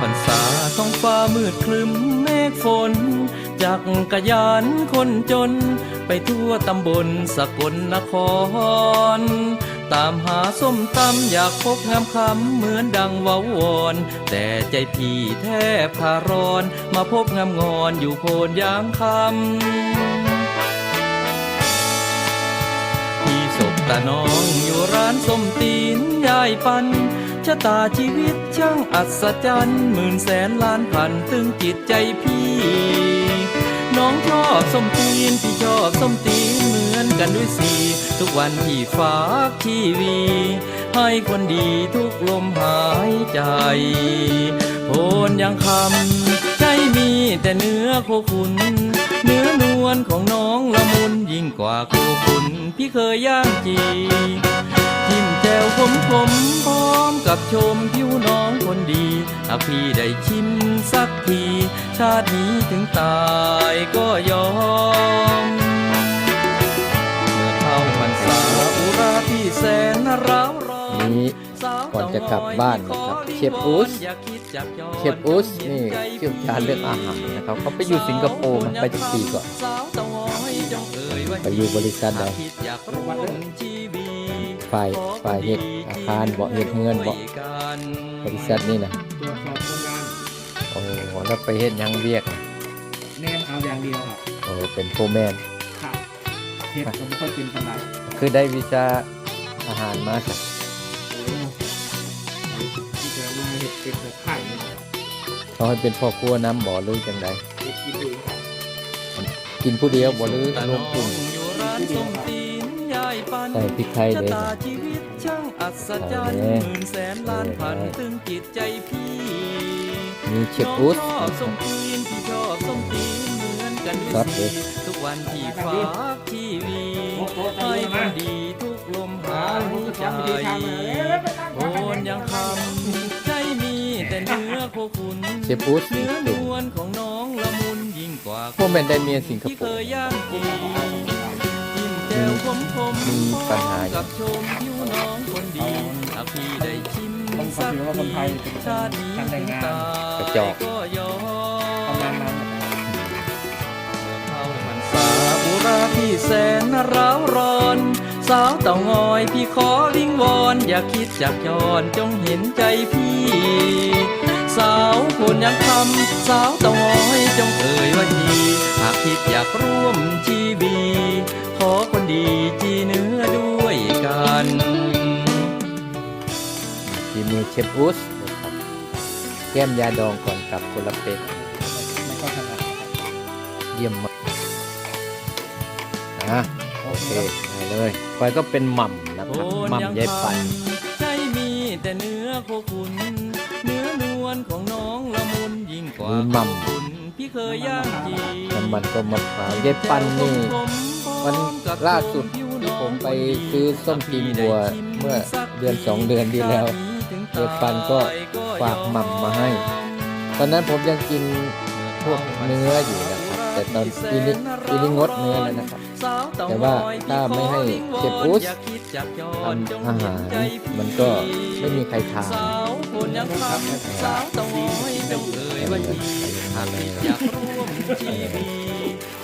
พรรษาท้องฟ้ามืดครึมเมฆฝนจากกระยานคนจน ไปทั่วตำบลสกลนคร ตามหาส้มตำอยากพบงามคำเหมือนดังวาวอน แต่ใจพี่แทบพารอนมาพบงามงอนอยู่โพนยางคำพี่ศพตาน้องอยู่ร้านส้มตีนยายปัน ชะตาชีวิตช่างอัศจรรย์หมื่นแสนล้านพันตึงจิตใจพี่ น้องชอบส้มตีนพี่ชอบส้มตีนเหมือนกันด้วยสี ทุกวันที่ฝากทีวี ให้คนดีทุกลมหายใจโพนยังคำใจมีแต่เนื้อโคขุน เนื้อนวลของน้องละมุนยิ่งกว่าโคขุนพี่เคยย่างจี วขมขมๆพร้อมกับชมผิวน้องคนดี หากพี่ได้ชิมสักที ชาตินี้ถึงตายก็ยอม เมื่อเข้าพรรษาอุราที่แสนร้าวร้อน นี้สาวก่อนจะกลับบ้านนะครับเชฟอุสอย่าคิดจับย้อนเชฟอุสนี่เชี่ยวชาญเรื่องอาหารนะครับเขาไปอยู่สิงคโปร์มาไปจะปีก่อนสาวตะวอยจงเอ่ยว่าไปอยู่บริษัทใดหากคิดอยากร่วมชีวิต ฝ่ายฝ่ายเฮ็ดอาคารบ่เฮ็ดเงินบ่บริษัทนี่นะตรวจสอบคนงานโอ้แล้วไปเฮ็ดหยังเวียกแนมเอาอย่างเดียวครับโอ้เป็นโฟร์แมนครับเห็ดก็ไม่ค่อยเป็นปัญหาคือได้วีซ่าอาหารมาสักโอ้ที่จะมาเห็ดเป็นแบบไข่เนี่ยครับเขาให้เป็นพ่อครัวน้ำบ่หรือจังใดเห็ดกินเองครับกินผู้เดียวบ่หรือรวมกลุ่ม อยู่ร้านส้มตีนยายปัน ใส่พริกไทยชะเลยตานะชีวิตช่างอัศจรรย์ใส่หเลยมื่นแสนล้านพันใส่เลยตึงจิตใจพี่มีเชฟอุสน้องชอบส้มตีนพี่ชอบส้มตีนเหมือนกันด้วครัยบสิทุกวันที่ฝากทีวีให้คนดีทุกลมหายใจโอนยังคำใจมีแต่เนื้อโคขุนเชฟอุสเนื้นี่อนเก่งวลของน้องละมุนยิ่งกว่าพวกแม่นได้เมียสิงคที่โปเคร์ ยย่างกีจิ้มแจ่วขมมีปัญหากับชมผิวน้องคนดีหาพี่ได้ชิมสักทีชาตินี้ถึงตายก็ยอมประมาณนั้นเข้าพรรษาอุราที่แสนร้าวร้อนสาวเต่างอยพี่ขอวิงวอนอย่าคิดจากย้อนจงเห็นใจพี่ สาวคนยังคำสาวเต่างอยจงเอ่ยว่าทีหากคิดอยากร่วมชีวี ขอคนดีจีเนื้อด้วยกันทีมือเชฟอุสนะครับแก้มยาดองก่อนกลับคนละเป็ดไม่ค่อยถนัดเยี่ยมมากอะโอเคได้เลยไปก็เป็นหม่ำนะครับหม่ำยายปั่นใจมีแต่เนื้อโคขุนเนื้อนวลของน้องละมุนยิ่งกว่ามีหม่ำคุณพี่เคยย่างจีน้ำมันก็มะพร้าวยายปั่นนี่ วันล่าสุดที่ผมไปซื้อส้มตีนวัวเมื่อเดือนสองเดือนที่แล้วยายปั่นก็ฝากหม่ำมาให้ ตอนนั้นผมยังกินพวกเนื้ออยู่นะครับ แต่ตอนปีนี้ปีนี้งดเนื้อแล้วนะครับ แต่ว่าถ้าไม่ให้เชฟอุสทำอาหารมันก็ไม่มีใครทานสาวคนยังคำสาวตะวอยจงเอ่ยว่าดีทานเลยอยากร่วมชีวี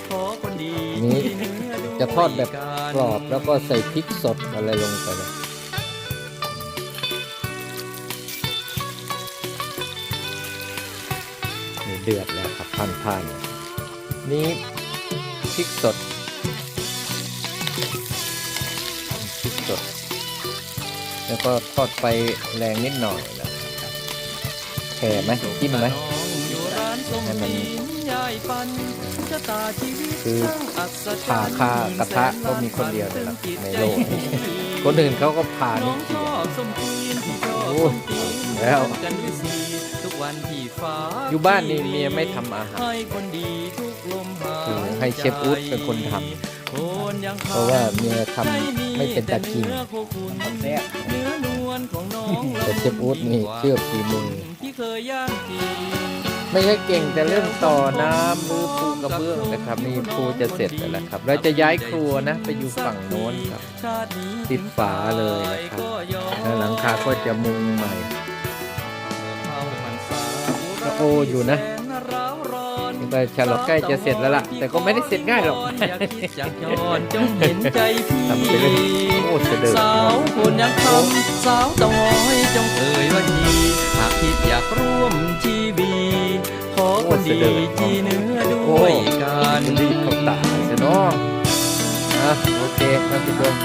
ขอคนดีนี้ที่เนื้อด้วย จะทอดแบบกรอบแล้วก็ใส่พริกสดอะไรลงไปเลยนี่เดือดแล้วครับพันพันนี่พริกสดพริกสด แล้วก็ทอดไฟแรงนิดหน่อยนะครับแผ่ไหมจิ้มไหม คือช่างอัศจรรย์ผ่าคากระทะก็มีคนเดียวนะครับในโลกนี้คนอื่นเขาก็ผ่าน้นิอดงชเดียวอบส้มตีนพี่ชอบโอ้ส้มตีนแล้วกันด้วยสีทุกวันที่ฟ้าอยู่บ้านนี่เมียไม่ทำอาหารให้คนดีทุกลมหายคือให้เชฟอู๊ดเป็นคนทำโอนยังเพราะว่าเมียทำไม่เป็นตากินเนื้อโคขุนแซ่บเนื้อนวลของน้องแต่เชฟอู๊ดนี่เชื่อฝีมือที่เคยย่างกี ไม่ใช่เก่งแต่เรื่องต่อน้ำหรือปูกระเบื้องนะครับนี่ปูจะเสร็จแล้วนะครับเราจะย้ายครัวนะไปอยู่ฝั่งโน้นครับ ติดฝาเลยนะครับแล้วหลังคาก็จะมุงใหม่เข้าพรรษาอุโออยู่นะนี่ฉลองใกล้จะเสร็จแล้วล่ะ แต่ก็ไม่ได้เสร็จง่ายหรอกต้องเห็นใจพี่ทำไปเลยโอ้เด็จสาวคนยังคำสาวต้องอ้อยจงเอ่ยว่าทีหากคิดอยากร่วมชี คนดีที่เนื้อด้วยกันรีบเข้าตาเสียเนาะอะโอเคท่านผู้ชม